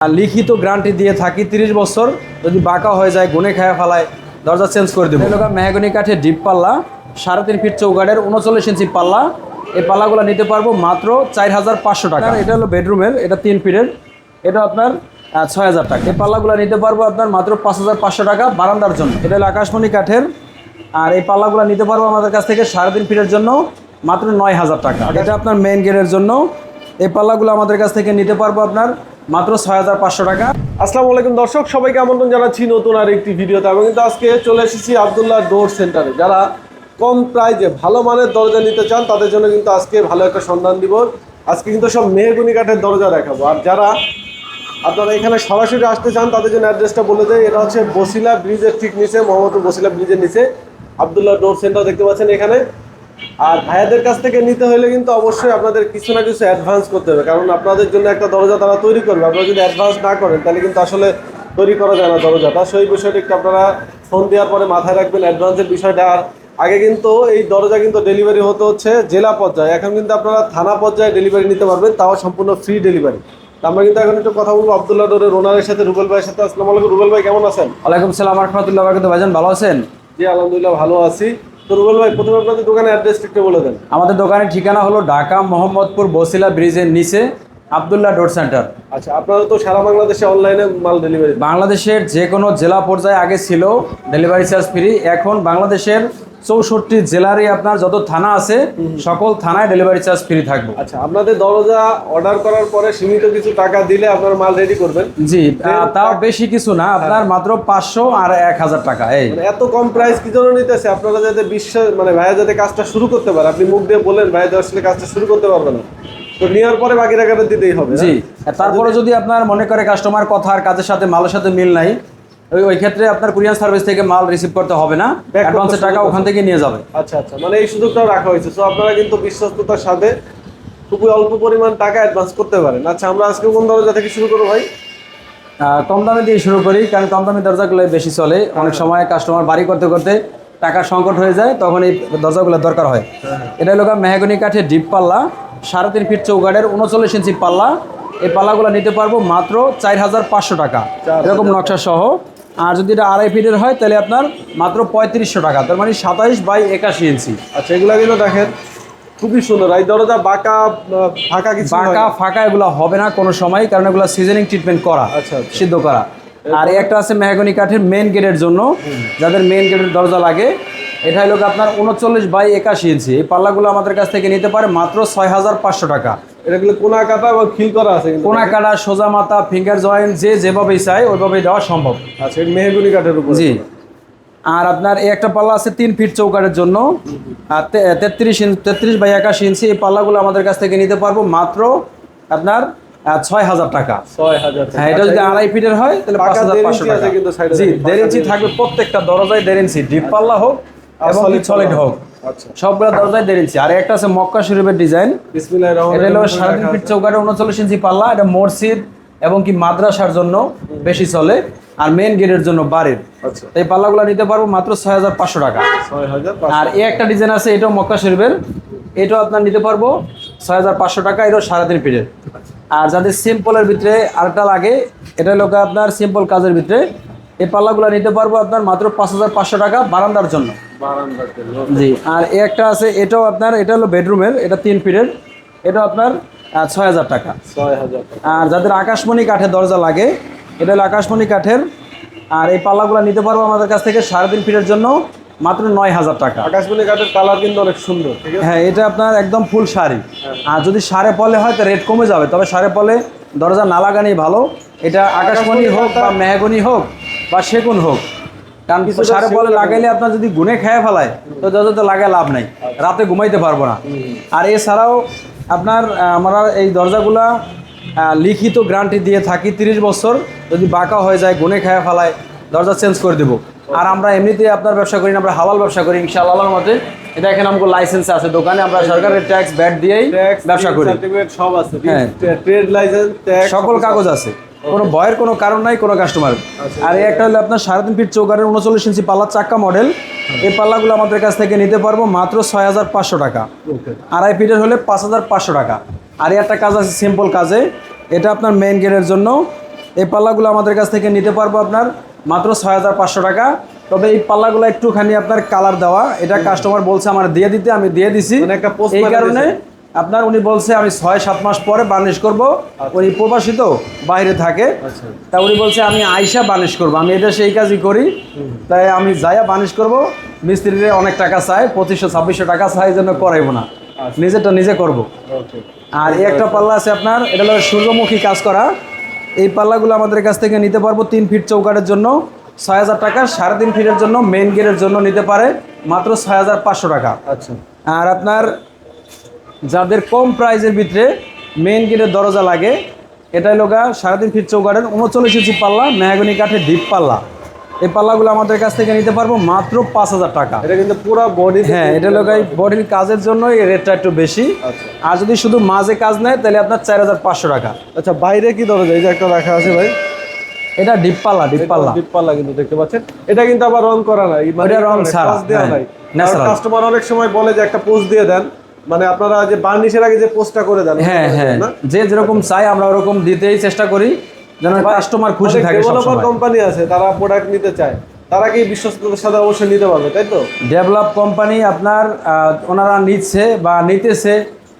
লিখিত গ্যারান্টি দিয়ে থাকি তিরিশ বছর যদি বাঁকা হয়ে যায় গুনে খায় ফেলায় দরজা চেঞ্জ করে দেবো। এলাকা মেহগনি কাঠের ডিপ পাল্লা সাড়ে তিন ফিট চৌকাঠের উনচল্লিশ ইঞ্চি পাল্লা এই পাল্লাগুলো নিতে পারব মাত্র চার হাজার পাঁচশো টাকা। এটা হলো বেডরুমের এটা তিন ফিটের এটা আপনার ছয় হাজার টাকা। এই পাল্লাগুলো নিতে পারব আপনার মাত্র পাঁচ হাজার পাঁচশো টাকা বারান্দার জন্য। এটা হলো আকাশমণি কাঠের আর এই পাল্লাগুলো নিতে পারব আমাদের কাছ থেকে সাড়ে তিন ফিটের জন্য মাত্র নয় হাজার টাকা। এটা আপনার মেন গেটের জন্য। এই পাল্লাগুলো আমাদের কাছ থেকে নিতে পারব আপনার মাত্র ছয় হাজার পাঁচশো টাকা। আসসালামু আলাইকুম দর্শক, সবাইকে আমন্ত্রণ জানাচ্ছি নতুন আর একটি ভিডিওতে। আমি কিন্তু আজকে চলে এসেছি আবদুল্লাহ ডোর সেন্টারে। যারা কম প্রাইজে ভালো মানের দরজা নিতে চান, তাদের জন্য কিন্তু আজকে ভালো একটা সন্ধান দিব। আজকে কিন্তু সব মেহগুনি কাঠের দরজা দেখাবো। আর যারা আপনারা এখানে সরাসরি আসতে চান, তাদের জন্য অ্যাড্রেসটা বলে দেয় এটা হচ্ছে বসিলা ব্রিজের ঠিক নিচে, মোহাম্মদপুর বসিলা ব্রিজের নিচে। আবদুল্লাহ ডোর সেন্টার দেখতে পাচ্ছেন এখানে। আর ভাইয়াদের কাছ থেকে নিতে হলে কিন্তু অবশ্যই আপনাদের কিছু না কিছু অ্যাডভান্স করতে হবে। কারণ আপনাদের জন্য একটা দরজা তারা তৈরি করবে। আপনারা যদি অ্যাডভান্স না করেন তাহলে কিন্তু আসলে তৈরি করা যায় না দরজাটা। সেই বিষয়টা একটু আপনারা ফোন দেওয়ার পরে মাথায় রাখবেন। অ্যাডভান্সের বিষয়টা আর আগে কিন্তু এই দরজা কিন্তু ডেলিভারি হতে হচ্ছে জেলা পর্যায়ে। এখন কিন্তু আপনারা থানা পর্যায়ে ডেলিভারি নিতে পারবেন তাও সম্পূর্ণ ফ্রি ডেলিভারি আমরা কিন্তু এখন একটু কথা বলব আবদুল্লাহ ডোরের ওনারের সাথে রুবেল ভাইয়ের সাথে। আসসালামু আলাইকুম। রুবেল ভাই কেমন আছেন? ওয়ালাইকুম সালাম রহমতুল্লাহ বারকাত ভাইজান ভালো আছেন? জি আলহামদুলিল্লাহ ভালো আছি। তো রুবেল ভাই প্রথমে আপনাদের দোকানের অ্যাড্রেসটা একটু বলে দেন। আমাদের দোকানের ঠিকানা হলো ঢাকা মোহাম্মদপুর বসিলা ব্রিজের নিচে আবদুল্লাহ ডোর সেন্টার। আচ্ছা আপনারা তো সারা বাংলাদেশে অনলাইনে মাল ডেলিভারি বাংলাদেশের যে কোনো জেলা পর্যায়ে আগে ছিল ডেলিভারি চার্জ ফ্রি এখন বাংলাদেশের চৌষট্টি জেলারই আপনার যত থানা আছে সকল থানায় ডেলিভারি চার্জ ফ্রি থাকবে। আচ্ছা আপনাদের দরজা অর্ডার করার পরে সীমিত কিছু টাকা দিলে আপনার মাল রেডি করবেন? জি তাও বেশি কিছু না আপনার মাত্র পাঁচশো আর এক হাজার টাকা এই। মানে এত কম প্রাইস কি জন্য নিতেছে? আপনারা যাতে বিশ্বাস মানে ভাইয়া যাতে কাজটা শুরু করতে পারে। আপনি মুখ দিয়ে বলেন ভাইয়া আসলে কাজটা শুরু করতে পারবে না। তো নেওয়ার পরে বাকি টাকাটা দিতেই হবে জি হ্যাঁ? তারপরে যদি আপনার মনে করে কাস্টমার কথা আর কাজের সাথে মালের সাথে মিল নাই ওই ক্ষেত্রে আপনার কুরিয়ার সার্ভিস থেকে মাল রিসিভ করতে হবে না। অ্যাডভান্সের টাকা ওখান থেকে নিয়ে যাবে। আচ্ছা আচ্ছা। মানে এই সুযোগটাও রাখা হয়েছে। তো আপনারা কিন্তু বিশ্বস্ততার সাথে খুবই অল্প পরিমাণ টাকা অ্যাডভান্স করতে পারেন। আচ্ছা আমরা আজকে কোন দরজা থেকে শুরু করব ভাই? কম দামে দিয়ে শুরু করি কারণ কম দামি দরজাগুলো বেশি চলে। অনেক সময় কাস্টমার বাড়ি করতে করতে টাকার সংকট হয়ে যায় তখন এই দরজাগুলোর দরকার হয়। এটা হলো মেহগনি কাঠের ডিপ পাল্লা সাড়ে তিন ফিট চৌকাঠের উনচল্লিশ ইঞ্চি পাল্লা। এই পাল্লাগুলো নিতে পারব মাত্র চার হাজার পাঁচশো টাকা। এরকম নকশা সহ আর যদি এটা আড়াই ফিটের হয় তাহলে আপনার মাত্র পঁয়ত্রিশশো টাকা। তার মানে সাতাইশ বাই একাশি ইঞ্চি। আচ্ছা এগুলা কিন্তু দেখেন খুবই সুন্দর। এই দরজা বাঁকা ফাঁকা কিছু বাঁকা ফাঁকা এগুলো হবে না কোনো সময় কারণ এগুলো সিজনিং ট্রিটমেন্ট করা আচ্ছা, আচ্ছা। সিদ্ধ করা। আর একটা আছে মেহগনি কাঠের মেন গেটের জন্য যাদের মেন গেটের দরজা লাগে এটা হলো আপনার উনচল্লিশ বাই একাশি ইঞ্চি। এই পাল্লাগুলো আমাদের কাছ থেকে নিতে পারে মাত্র ছয় হাজার পাঁচশো টাকা। এটাগুলো কোনা কাটা খিল করা আছে কোনা কাটা সোজা মাথা ফিঙ্গার জয়েন্ট যে যেভাবেই চায় ওইভাবেই দেওয়া সম্ভব। আচ্ছা মেহগুনি কাঠের উপর। জি। আর আপনার এই একটা পাল্লা আছে তিন ফিট চৌকাটের জন্য। আর তেত্রিশ ইঞ্চ তেত্রিশ বাই একাশি ইঞ্চি এই পাল্লাগুলো আমাদের কাছ থেকে নিতে পারব মাত্র আপনার ছয় হাজার টাকা। হ্যাঁ এটা যদি আড়াই ফিটের হয় তাহলে পাঁচ হাজার পাঁচশো টাকা। জি দেড় ইঞ্চি থাকবে প্রত্যেকটা দরজায় দেড় ইঞ্চি ডিপ পাল্লা হোক এবং সলিড হোক। আচ্ছা সবগুলো দরজায় দেড় ইঞ্চি। আর একটা আছে মক্কা শরীফের ডিজাইন বিসমিল্লাহির এটা হলো সাড়ে তিন ফিট। চৌকাটে উনচল্লিশ ইঞ্চি পাল্লা। এটা মসজিদ এবং কি মাদ্রাসার জন্য বেশি চলে। আর মেন গেটের জন্য বাড়ির। আচ্ছা। এই পাল্লাগুলো নিতে পারব মাত্র ছয় হাজার পাঁচশো টাকা। আর এই একটা ডিজাইন আছে এটাও মক্কা শরীফের। এটাও আপনার নিতে পারব ছয় হাজার পাঁচশো টাকা এটাও সাড়ে তিন ফিটের। আর যাদের সিম্পলের ভিতরে আরেকটা লাগে এটা গিয়ে আপনার সিম্পল কাজের ভিতরে। এই পাল্লাগুলো নিতে পারব আপনার মাত্র পাঁচ হাজার পাঁচশো টাকা বারান্দার জন্য। জি আর একটা আছে এটাও আপনার এটা হলো বেডরুমের এটা তিন ফিটের এটা আপনার ছয় হাজার টাকা। ছয় হাজার আর যাদের আকাশমণি কাঠের দরজা লাগে এটা হলো আকাশমণি কাঠের আর এই পাল্লাগুলো নিতে পারব আমাদের কাছ থেকে সাড়ে তিন ফিটের জন্য মাত্র নয় হাজার টাকা। আকাশমণি কাঠের কালার কিন্তু অনেক সুন্দর হ্যাঁ এটা আপনার একদম ফুল শাড়ি। আর যদি সাড়ে পলে হয় তো রেট কমে যাবে তবে সাড়ে পলে দরজা না লাগানোই ভালো। এটা আকাশমণি হোক বা মেহগনি হোক বা সেগুন হোক কারণ সাড়ে পলে সেগুন লাগাইলে আপনার যদি গুনে খেয়ে ফেলায় তো দরজা তো লাগায় লাভ নাই। রাতে ঘুমাইতে পারব না। আর এছাড়াও আপনার আমরা এই দরজাগুলা লিখিত গ্যারান্টি দিয়ে থাকি তিরিশ বছর। যদি বাঁকা হয়ে যায় গুনে খেয়ে ফেলায় দরজা চেঞ্জ করে দেবো। আর আমরা এমনিতে আপনার ব্যবসা করি না আমরা হালাল ব্যবসা করি ইনশাআল্লাহ আল্লাহর মতে এটা এখানে আমাকে লাইসেন্স আছে দোকানে আমরা সরকারের ট্যাক্স ব্যাট দিয়েই ব্যবসা করি। সব আছে। হ্যাঁ। ট্রেড লাইসেন্স সকল কাগজ আছে। কোনো ভয়ের কোনো কারণ নাই কোনো কাস্টমার আর এই একটা হলো আপনার সাড়ে তিন ফিট চৌকারের উনচল্লিশ ইঞ্চি পাল্লার চাক্কা মডেল এই পাল্লাগুলো আমাদের কাছ থেকে নিতে পারব মাত্র ছয় হাজার পাঁচশো টাকা। আড়াই ফিটের হলে পাঁচ হাজার পাঁচশো টাকা। আর একটা কাজ আছে সিম্পল কাজে এটা আপনার মেইন গেটের জন্য। এই পাল্লাগুলো আমাদের কাছ থেকে নিতে পারব আপনার মাত্র ছয় হাজার পাঁচশো টাকা। তবে এই পাল্লাগুলো একটুখানি আপনার কালার দেওয়া এটা কাস্টমার বলছে আমার দিয়ে দিতে আমি দিয়ে দিছি। মানে একটা এই কারণে। আপনার উনি বলছে আমি ছয় সাত মাস পরে বার্নিশ করব। উনি প্রবাসী তো বাইরে থাকে। আচ্ছা। তা উনি বলছে আমি আইসা বানিশ করব আমি এটা সেই কাজই করি। তাই আমি যাইয়া বানিশ করব। মিস্ত্রিরে অনেক টাকা চাই পঁচিশশো ছাব্বিশশো টাকা চাই জন্য করাইবো না। নিজেরটা নিজে করব। ওকে। আর এই একটা পাল্লা আছে আপনার এটা হলো সূর্যমুখী কাজ করা। এই পাল্লাগুলো আমাদের কাছ থেকে নিতে পারব তিন ফিট চৌকাটের জন্য। ছয় হাজার টাকা সাড়ে তিন ফিটের জন্য মেন গেটের জন্য নিতে পারে। মাত্র ছয় হাজার পাঁচশো টাকা। আচ্ছা। আর আপনার যাদের কম প্রাইজের ভিতরে মেন গেটের দরজা লাগে এটাই লোকা সাড়ে তিন ফিট চৌকাটের উনচল্লিশ ইঞ্চি পাল্লা মেহাগনি কাঠের ডিপ পাল্লা। এই পাল্লাগুলো আমাদের কাছ থেকে নিতে পারব মাত্র পাঁচ হাজার টাকা। এটা কিন্তু পুরো বডি হ্যাঁ এটা লোকাই বডির কাজের জন্য এই রেটটা একটু বেশি। আচ্ছা। আর যদি শুধু মাঝে কাজ নেয় তাহলে আপনার চার হাজার পাঁচশো টাকা। আচ্ছা বাইরে কি দরজা? এই যে একটা রাখা আছে ভাই। এটা ডিপ পাল্লা ডিপ পাল্লা। ডিপ পাল্লা কিন্তু দেখতে পাচ্ছেন। এটা কিন্তু আবার রং করা নাই। মানে ওটা রং ছাড়া, পোস্ট দেওয়া হ্যাঁ, নাই। কাস্টমার অনেক সময় বলে যে একটা পোস্ট দিয়ে দেন। মানে আপনারা যে বার্নিশের আগে যে পোস্টটা করে দেন হ্যাঁ হ্যাঁ। যে যেরকম চাই আমরা ওরকম দিতেই চেষ্টা করি যেন কাস্টমার খুশি থাকে ডেভেলপার কোম্পানি আছে তারা প্রোডাক্ট নিতে চায়। তারা কি বিশ্বস্ততার সাথে অবশ্যই নিতে পারবে তাই তো? ডেভেলপ কোম্পানি আপনার ওনারা নিচ্ছে বা নিতেছে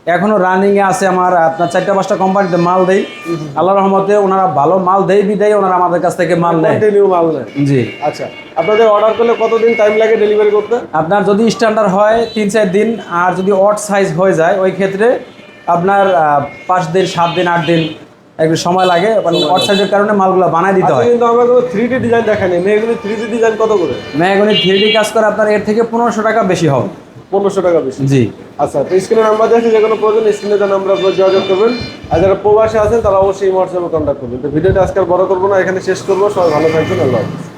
এখনও রানিং এ আছে আমার আপনার চারটা পাঁচটা কোম্পানিতে মাল দেই। আল্লাহ রহমতে ওনারা ভালো মাল দেয় বিদেয় ওনারা আমাদের কাছ থেকে মাল নেয়। কন্টিনিউ মাল নেয়। জি। আচ্ছা আপনাদের অর্ডার করলে কতদিন টাইম লাগে ডেলিভারি করতে? আপনার যদি স্ট্যান্ডার্ড হয় তিন চার দিন আর যদি অট সাইজ হয়ে যায় ওই ক্ষেত্রে আপনার পাঁচ দিন সাত দিন আট দিন একটু সময় লাগে মানে অট সাইজের কারণে মালগুলো বানায় দিতে আচ্ছা হয়। কিন্তু আমরা কোনো থ্রি ডি ডিজাইন দেখাইনি। মেয়েগুলি থ্রি ডি ডিজাইন কত করে? মেহগনি থ্রি ডি কাজ করে আপনার এর থেকে পনেরোশো টাকা বেশি হবে। পনেরোশো টাকা বেশি। জি। আচ্ছা তো স্ক্রিনে নাম্বার দেখছে যে কোনো প্রয়োজন স্ক্রিনে দেওয়া নাম্বার আপনার যোগাযোগ করবেন। আর যারা প্রবাসে আছেন তারা অবশ্যই হোয়াটসঅ্যাপে কন্ট্যাক্ট করবেন। তো ভিডিওটা আজকাল বড় করব না এখানে শেষ করব। সবাই ভালো থাকবেন আল্লাহ হাফিজ।